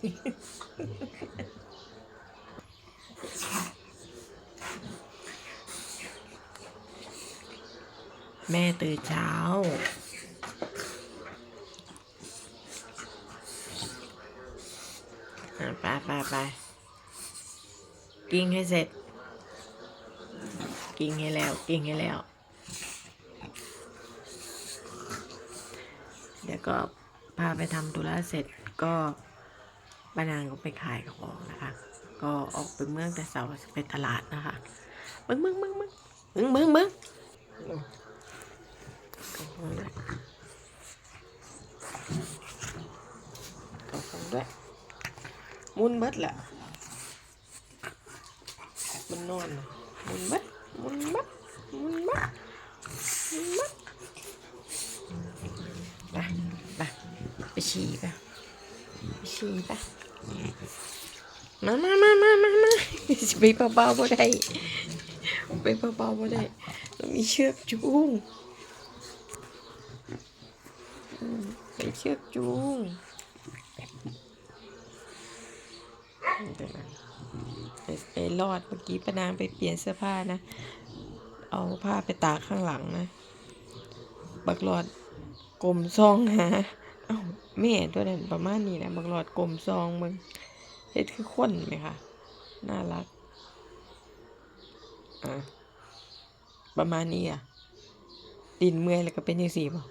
แม่ตื่นเช้า ไปไปไปกิ้งให้เสร็จ กิ้งให้แล้ว กิ้งให้แล้ว เดี๋ยวก็พาไปทำธุระเสร็จก็ ป้านางก็ไปขายของนะคะ ก็ออกไปเมืองแต่เสาร์ไปตลาดนะคะมึงมึงมึงมึงมึงมึงมึงก็คงด้วยก็คงด้วยมุนเบิดแหละมันนอนมุนเบิดมุนเบิดมุนเบิดมุนเบิดไปไปไปฉี่ไป ไปฉี่ไปมามามามามามาไปเบาๆบ่ได้ไปเบาๆบ่ได้ต้องมีเชือกจูงมไปเชือกจูงไปไปรอดเมื่อกี้ป้านางไปเปลี่ยนเสื้อผ้านะ เอาผ้าไปตากข้างหลังนะ บักหลอดกลมซองหา แม่ตัวนั้นประมาณนี้นะบักหลอดกลมซองมึงเฮ็ดคือคนไหมคะน่ารักอะประมาณนี้อะดินเมื่อยแล้วก็เป็นยังสี่ป่ะ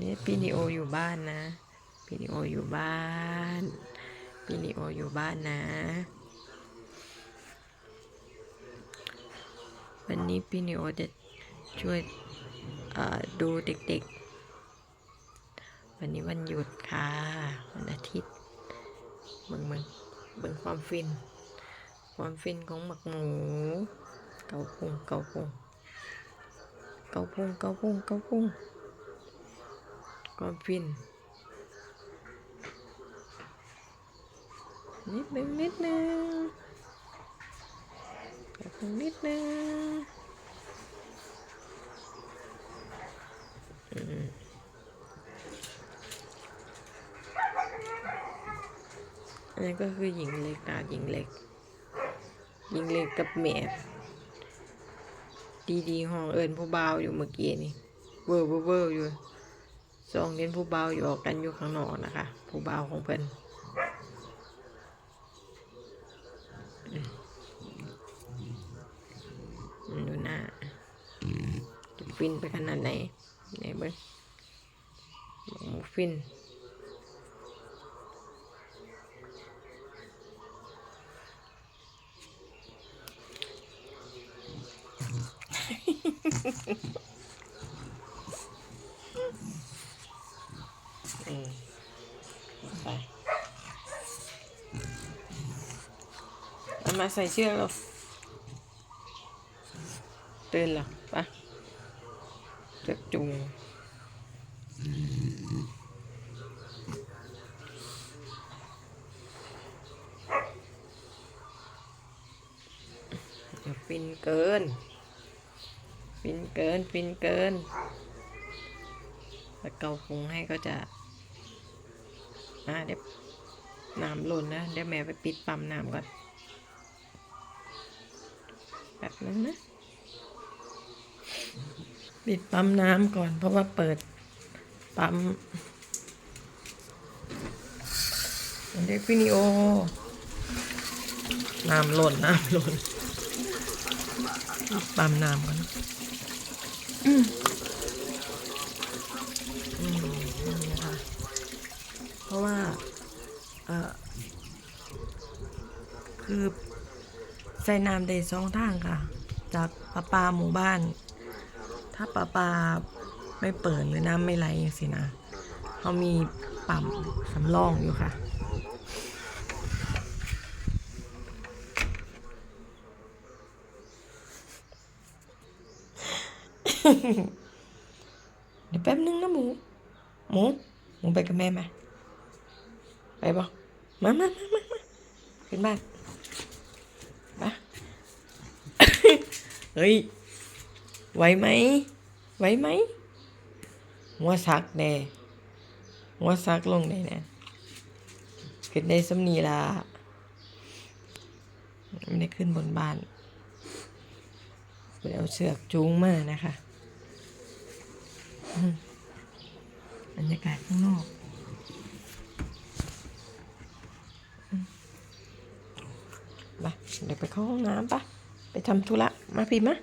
นี่พี่นิโออยู่บ้านนะพี่นิโออยู่บ้านพี่นิโออยู่บ้านนะ วันนี้พี่นิโอจะ ช่วยดูเด็กๆ วันนี้วันหยุดค่ะ วันอาทิตย์เบิ่งเบิ่งเบิ่งความฟิน ความฟินของหมักหมู เกาพุงเกาพุงเกาพุงเกาพุงเกาพุงความฟินนิดนึงนิดนึงเกาพุงนิดนึง อันนี้ก็คือหญิงเล็กนะหญิงเล็ก หญิงเล็กกับแม่ดีดีห้องเอิญผู้เบาอยู่เมื่อกี้นี่เวอร์เวอร์เวอร์อยู่สองเล่นผู้เบาอยู่ออกกันอยู่ข้างนอกนะคะ ผู้เบาของเพิ่นดูหน้าจะฟินไปขนาดไหน นเบิ้งหมูฟินอืมไปเอามาใส่เชือกเราตื่นแล้วไปะเชือกจูงอย่า ฟินเกิน ฟินเกิน ฟินเกิน แล้วเกาพุงให้ก็จะอ่าเดี๋ยวน้ำหล่นนะเดี๋ยวแม่ไปปิดปั๊มน้ำก่อนแบบนึงนะ ปิดปั๊มน้ำก่อน เพราะว่าเปิดปั๊มเด็กวิดีโอ น้ำหล่น น้ำหล่น ปิดปั๊มน้ำก่อนอืมนี่นะคะเพราะว่าเอ่อคือใส่น้ำได้สองทางค่ะ จากประปาหมู่บ้าน ถ้าประปาไม่เปิดหรือน้ำไม่ไหลอย่างสินะเขามีปั๊มสำรองอยู่ค่ะ เดี๋ยวแป๊บนึงนะหมู หมู หมูไปกับแม่ไหมไปบอกมามามามามาขึ้นบ้านมาเฮ้ย ไหวไหม ไหวไหม หัวซักแน่หัวซักลงได้แน่ขึ้นได้สำนีละไม่ได้ขึ้นบนบ้านไปเอาเสือกจูงมานะคะ บรรยากาศข้างนอกมไปเดี๋ยวไปเข้าห้องน้ำปะไปทำธุระมาพี่มะ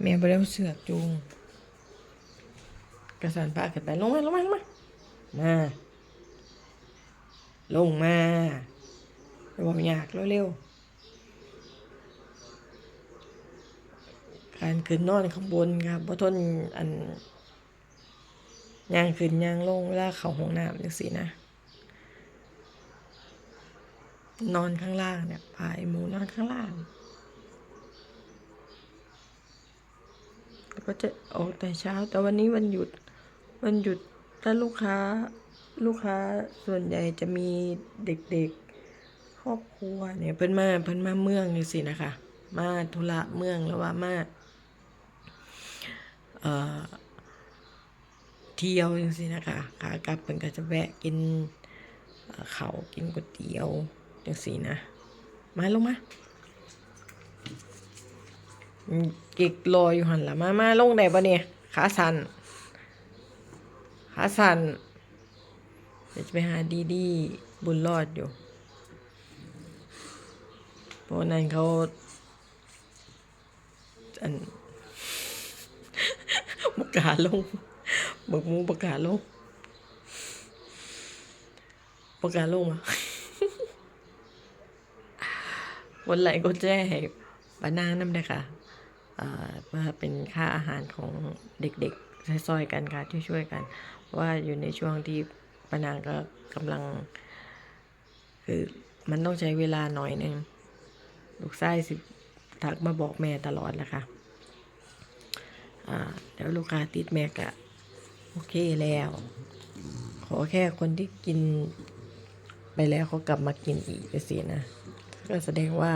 แม่ไปเอาเสือกจูงกระสานปลาขึ้นไปลงมาลงมาลงมามาลงมาระวังยากเร็วๆการขึ้นนอนข้างบนครับเพราะทนอัน ย่างขึ้นย่างลงเวลาเขาห้องน้ำจังสินะ นอนข้างล่างเนี่ยพายหมูนอนข้างล่างแล้วก็จะออกแต่เช้า แต่วันนี้วันหยุดวันหยุดถ้าลูกค้าลูกค้าส่วนใหญ่จะมีเด็กๆ ครอบครัวเนี่ยเพิ่นมาเพิ่นมาเมืองนี่สินะคะ มาธุระเมืองแล้วว่ามาเอ่อ เที่ยวจังสินะคะขากลับเพิ่นก็จะแวะกินเขากินก๋วยเตี๋ยวจังสินะ มาลงมากิกรออยู่หันละมามาลงได้ปะเนี่ยขาสั่นขาสั่นเดี๋ยวจะไปหาดีดีบุญรอดอยู่เพราะนั้นเขาอันประกาลง บิกมูประกาศลงประกาศลงมาวันไหลก็แจ้ให้านางน้ำได้ค่ะอ่าเพื่อเป็นค่าอาหารของเด็กๆซอยๆกันค่ะช่วยๆกัน ว่าอยู่ในช่วงที่ปานางก็กำลัง คือมันต้องใช้เวลาหน่อยนึงลูกไส้สิทักมาบอกแม่ตลอดแหละค่ะอ่าเดี๋ยวลูกค้าติดแม่กะ โอเคแล้ว ขอแค่คนที่กินไปแล้วเขากลับมากินอีกก็สินะ ก็แสดงว่า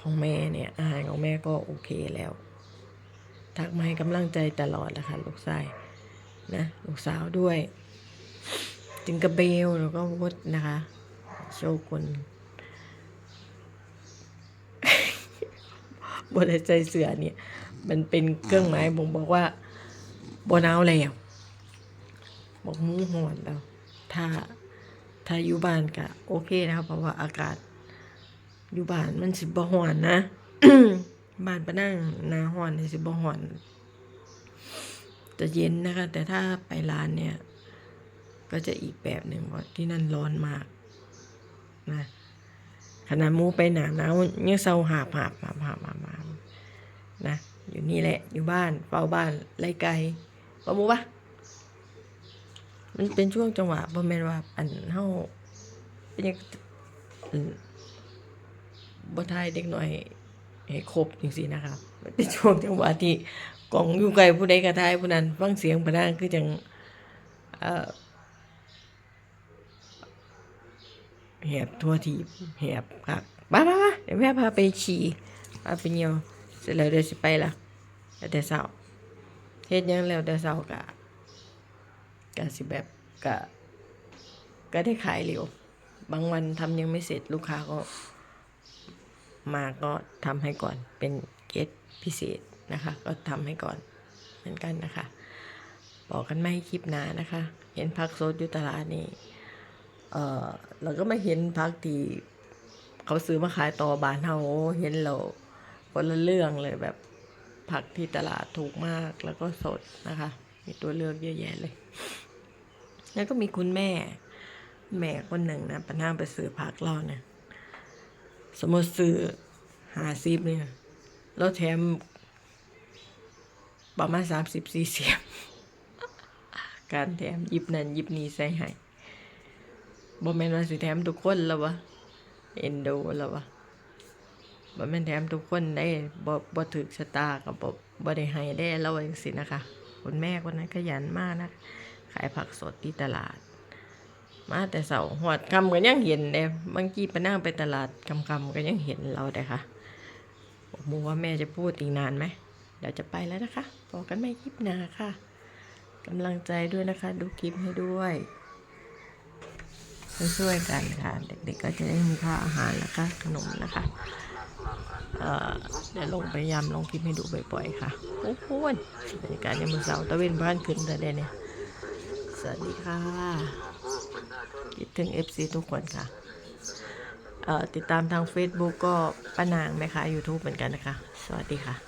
ของแม่เนี่ยอาหารของแม่ก็โอเคแล้ว ทักมาให้กำลังใจตลอดนะคะลูกชายนะลูกสาวด้วยจิงกระเบลแล้วก็วดนะคะ โชกุนบนใจเสือเนี่ย มันเป็นเครื่องหมายบ่งบอกว่าบนเอาแล้ว บอกมูหอนแล้ว ถ้าถ้าอยู่บ้านก็โอเคนะครับเพราะว่าอากาศอยู่บ้านมันสิบ่ฮ้อนนะบ้านปะนั่งนาฮ้อนสิบ่ฮ้อน จะเย็นนะคะ แต่ถ้าไปร้านเนี่ย ก็จะอีกแบบหนึ่งเพราที่นั่นร้อนมากนะขนาดมูไปหนาหนาวยังเศร้าหาบหาบหาบหาบหาบหาบนะ อยู่นี่แหละ อยู่บ้านเฝ้าบ้านไล่ไก่ปะมูปะ มันเป็นช่วงจังหวะบ่แม่นว่าอันเฮาเป็นหยังอันบ่ทายเด็กน้อยให้ครบจังซี่นะครับมันเป็นช่วงจังหวะที่กล่องอยู่ไกลผู้ใดก็ทายผู้นั้นฟังเสียงพะนางคือจังเอ่อแหบทั่วทีบแหบครับบ้าบ้าบ้าเดี๋ยวแม่พาไปฉี่พาไปเหี่ยวเสร็จแล้วเดี๋ยวสิไปละแล้วแต่เช้าเฮ็ดหยังแล้วแต่เช้ากะ กะสิแบบกะก็ได้ขายเร็ว บางวันทำยังไม่เสร็จลูกค้าก็มาก็ทำให้ก่อนเป็นเกตพิเศษนะคะ ก็ทำให้ก่อนเหมือนกันนะคะ บอกกันไม่ให้คลิปหนานะคะ เห็นพักโซดอยู่ตลาดนี่เออเราก็มาเห็นพักที่เขาซื้อมาขายต่อบานเฮาเห็นเราคนละเรื่องเลยแบบผักที่ตลาดถูกมากแล้วก็สดนะคะ มีตัวเลือกเยอะแยะเลย แล้วก็มีคุณแม่ แม่คนหนึ่งนะปัญหาไปซื้อผักเราเนี่ยสมมติซื้อหาซิบเนี่ยแล้วแถมประมาณสามสิบสี่เสียบการแถมยิบนั่นยิบนี่ใส่ให้บ่แม่นว่าสิแถมทุกคนแล้ววะเอ็นดูแล้ววะบ่แม่นแถมทุกคนได้บ่บ่ถึกชะตากับบ่บ่ได้ให้ได้แล้วจังซี่นะคะ คุณแม่คนนั้นขยันมากนะ ขายผักสดที่ตลาด มาแต่เสาหอดคำก็ยังเห็นเด้บางทีไปนั่งไปตลาดคำคำก็ยังเห็นเราแต่ค่ะบอกมูว่าแม่จะพูดอีกนานไหมเดี๋ยวจะไปแล้วนะคะบอกกันไม่คลิปหนาค่ะกำลังใจด้วยนะคะ ดูคลิปให้ด้วยช่วยๆกันค่ะ เด็กๆก็จะได้มีค่าอาหารแล้วก็ขนมนะคะเดี๋ยวลงพยายามลงคลิปให้ดูบ่อยๆค่ะโอ้โหบรรยากาศในมือเสาตะเวนบ้านขึ้นแต่เดยวเนี่ย สวัสดีค่ะคิดถึง FC ทุกคนค่ะติดตามทาง Facebook ก็ป้านางแม่ค้า YouTube เหมือนกันนะคะ สวัสดีค่ะ